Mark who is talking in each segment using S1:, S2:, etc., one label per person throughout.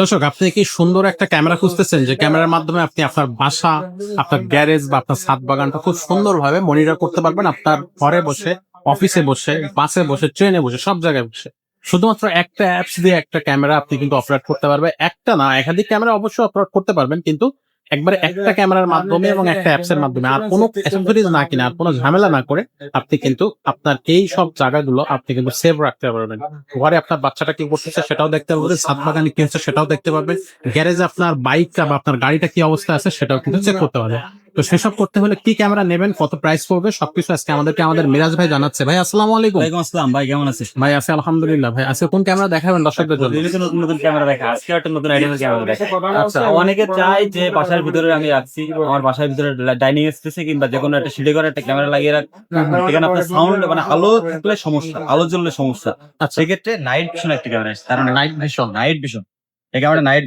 S1: দর্শক, আপনি কি সুন্দর একটা ক্যামেরা খুঁজতেছেন যে ক্যামেরার মাধ্যমে আপনি আপনার বাসা, আপনার গ্যারেজ বা আপনার ছাদ বাগানটা খুব সুন্দর সুন্দরভাবে মনিটর করতে পারবেন? আপনার ঘরে বসে, অফিসে বসে, বাসে বসে, ট্রেনে বসে, সব জায়গায় বসে। শুধুমাত্র একটা অ্যাপস দিয়ে একটা ক্যামেরা আপনি কিন্তু অপারেট করতে পারবেন একটা না, একাধিক ক্যামেরা অবশ্যই অপারেট করতে পারবেন, কিন্তু একবারে একটা ক্যামেরার মাধ্যমে এবং একটা অ্যাপস এর মাধ্যমে। আর কোনো অ্যাক্সেসরিজ না কিনে আর কোনো ঝামেলা না করে আপনি কিন্তু আপনার এই সব জায়গাগুলো আপনি কিন্তু সেভ রাখতে পারবেন। ঘরে আপনার বাচ্চাটা কি করতেছে সেটাও দেখতে পারবেন ছাদ বাগানে কি হচ্ছে সেটাও দেখতে পারবেন গ্যারেজে আপনার বাইকটা বা আপনার গাড়িটা কি অবস্থা আছে সেটাও কিন্তু চেক করতে পারবেন। তো সেসব করতে হলে কি ক্যামেরা নেবেন? কত প্রাইস পড়বে? সবকিছু আজকে আমাদেরকে আমাদের মিরাজ ভাই জানাচ্ছে। ভাই আসসালামু আলাইকুম।
S2: ওয়ালাইকুম আসসালাম। ভাই কেমন আছিস?
S1: ভাই আছে আলহামদুলিল্লাহ। ভাই আজকে কোন ক্যামেরা দেখাবেন দর্শকদের জন্য?
S2: নতুন নতুন ক্যামেরা দেখা আজকে একটা নতুন আইডিয়ার ক্যামেরা দেখা
S1: আচ্ছা।
S2: অনেকে চায় যে বাসার ভিতরে আমি রাখছি আমার বাসার ভিতরে ডাইনিং স্পেসে কিংবা যে কোনো একটা সিঁড়ি করে একটা ক্যামেরা লাগিয়ে রাখ। এখানে আপনার সাউন্ড মানে আলো সমস্যা আলো জ্বললে সমস্যা।
S1: আচ্ছা।
S2: সেক্ষেত্রে নাইট ভিশন একটা ক্যামেরা আছে। তার
S1: নাইট ভিশন
S2: নাইট ভিশন এই ক্যামেরাটা নাইট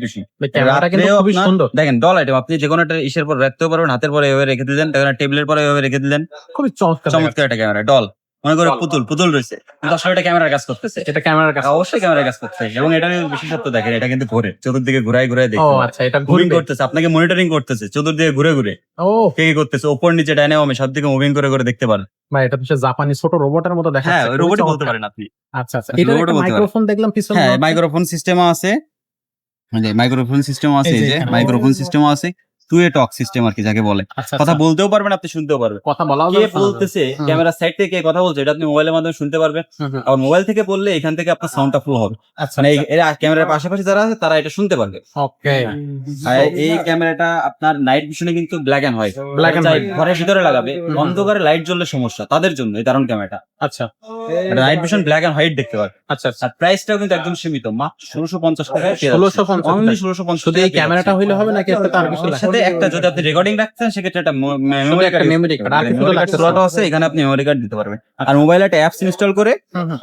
S1: সুন্দর।
S2: দেখেন ডল আইটেম আপনি যে কোনো একটা ইসের পর রাখতেও পারবেন হাতের পরে এভাবে রেখে দিলেন টেবিলের পরে এভাবে রেখে দিলেন।
S1: খুবই চমৎকার।
S2: চমৎকার একটা ক্যামেরা ডল মনে করে পুতুল পুতুল রয়েছে। আসলে এটা ক্যামেরার কাজ করতেছে।
S1: এটা ক্যামেরার কাছে
S2: অবশ্যই ক্যামেরার কাজ করতে হয়। এবং এটার বিশেষত্ব দেখেন এটা কিন্তু ঘুরে। চতুর্দিকে ঘুরাই ঘুরাই
S1: ও আচ্ছা এটা
S2: মুভিং করতেছে আপনাকে মনিটরিং করতেছে চতুর্দিকে ঘুরে ঘুরে।
S1: ও।
S2: কে কি করতেছে ওপর নিচে ডাইনে বামে সব দিকে মুভিং করে করে দেখতে পারেন।
S1: ভাই এটা তো জাপানি ছোট রোবটের মতো দেখা
S2: হ্যাঁ রোবটই বলতে পারেন আপনি।
S1: আচ্ছা আচ্ছা।
S2: আচ্ছা,
S1: এটা। মাইক্রোফোন দেখলাম পিছনে
S2: হ্যাঁ মাইক্রোফোন সিস্টেম আছে। মাইক্রোফোন সিস্টেম আছে
S1: যে।
S2: মাইক্রোফোন সিস্টেম আছে টু এ টক সিস্টেম আর কি যাকে বলে।
S1: আচ্ছা
S2: কথা
S1: আচ্ছা।
S2: বলতেও পারবেন আপনি শুনতেও পারবেন।
S1: কথা বলাও
S2: কে। বলতেছে ক্যামেরা সাইড থেকে কে কথা বলছে এটা আপনি মোবাইলের মাধ্যমে শুনতে পারবেন। আর মোবাইল থেকে বললে এখান থেকে আপনার সাউন্ডটা ফুল হবে।
S1: আচ্ছা
S2: মানে এরা ক্যামেরার পাশাপাশি যারা আছে তারা এটা শুনতে পারবে।
S1: ওকে
S2: এই ক্যামেরাটা আপনার নাইট ভিশনে কিন্তু black and white
S1: Black and white।
S2: ঘরের ভিতরে লাগাবে। অন্ধকারে লাইট জ্বললে সমস্যা তাদের জন্য এই দারুণ ক্যামেরাটা
S1: আচ্ছা।
S2: Night vision black and white দেখতে পারবে
S1: আচ্ছা আচ্ছা।
S2: আর প্রাইসটাও কিন্তু একদম সীমিত মাত্র ষোলোশো পঞ্চাশ টাকা।
S1: 1650
S2: অনলি ষোলোশো পঞ্চাশ
S1: শুধু এই ক্যামেরাটা হইলে হবে নাকি একটা তার কিছু
S2: সাথে একটা যদি আপনি রেকর্ডিং রাখছেন সেক্ষেত্রে একটা মেমোরি
S1: card, আর কিছু তো
S2: আছে এখানে আপনি মেমোরি কার্ড দিতে পারবেন। আর মোবাইলে একটা অ্যাপস ইনস্টল করে।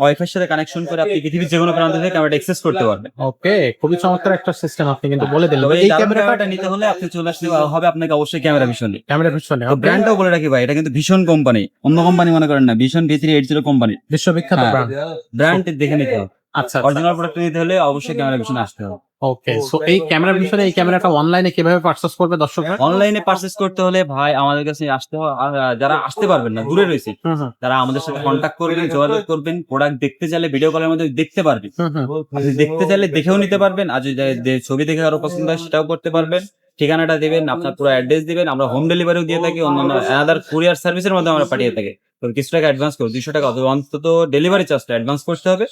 S2: ওয়াইফাই সাথে কানেকশন করে আপনি পৃথিবীর যে কোনো প্রান্ত থেকে ক্যামেরাটা অ্যাক্সেস করতে পারবেন।
S1: ওকে খুবই চমৎকার একটা সিস্টেম আপনি কিন্তু বলে দিলেন। এই ক্যামেরাটা
S2: ক্যামেরাটা নিতে হলে আপনি চলে আসলে হবে আপনাকে অবশ্যই ক্যামেরা ভিশন
S1: ক্যামেরা
S2: তো ব্র্যান্ডটাও বলে রাখি ভাই এটা কিন্তু ভীষণ কোম্পানি অন্য কোম্পানি মনে করেন না ভীষণ V three eight zero company
S1: বিশ্ববিখ্যাত। ব্র্যান্ড
S2: ব্র্যান্ড দেখে নিতে হবে।
S1: আচ্ছা
S2: অরিজিনাল প্রোডাক্ট নিতে হলে অবশ্যই ক্যামেরা ভিশন আসতে হবে।
S1: ওকে সো এই ক্যামেরা পিছনে এই ক্যামেরাটা অনলাইনে কীভাবে পারচেজ করবে দর্শকরা
S2: অনলাইনে পারচেজ করতে হলে ভাই আমাদের কাছে আসতে যারা আসতে পারবেন না দূরে রয়েছে তারা আমাদের সাথে কন্ট্যাক্ট করবেন যোগাযোগ করবেন প্রোডাক্ট দেখতে চাইলে ভিডিও কলের মধ্যে দেখতে পারবেন। দেখতে চাইলে দেখেও নিতে পারবেন আর যদি ছবি দেখে আরও পছন্দ হয় সেটাও করতে পারবেন। ঠিকানাটা দিবেন আপনার পুরো অ্যাড্রেস দিবেন আমরা হোম ডেলিভারিও দিয়ে থাকি অন্যান্য আদার কুরিয়ার সার্ভিসের মধ্যে আমরা পাঠিয়ে থাকি। তো কিছু টাকা অ্যাডভান্স করো দুইশো টাকা অন্তত ডেলিভারি চার্জটা অ্যাডভান্স করতে হবে।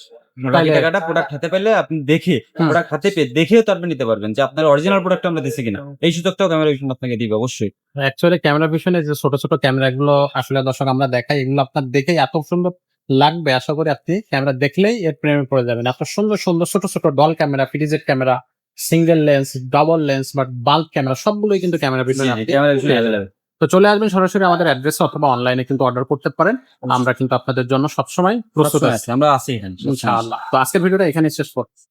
S2: বাকি টাকাটা প্রোডাক্ট হাতে পেলে আপনি দেখে প্রোডাক্ট হাতে পেয়ে দেখেও তারপর নিতে পারবেন যে আপনার অরিজিনাল প্রোডাক্ট আমরা দিচ্ছি কিনা। এই সুযোগটাও ক্যামেরা ভিশন আপনাকে দিবে অবশ্যই।
S1: অ্যাকচুয়ালি ক্যামেরা পিছনে যে ছোট ছোট ক্যামেরা গুলো আসলে দর্শক আমরা দেখাই এগুলো আপনার দেখেই এত সুন্দর লাগবে। আশা করি আপনি ক্যামেরা দেখলেই এর প্রেমে পড়ে যাবেন। এত সুন্দর সুন্দর ছোট ছোট doll camera PTZ camera single lens double lens but bulb camera সবগুলোই কিন্তু ক্যামেরা পিছনে
S2: ক্যামেরা ভিশন
S1: তো চলে আসবেন সরাসরি আমাদের অ্যাড্রেসে অথবা অনলাইনে কিন্তু অর্ডার করতে পারেন। আমরা কিন্তু আপনাদের জন্য সবসময় প্রস্তুত আছি।
S2: আমরা আছি
S1: ইনশাআল্লাহ। তো আজকের ভিডিওটা এখানে শেষ করছি।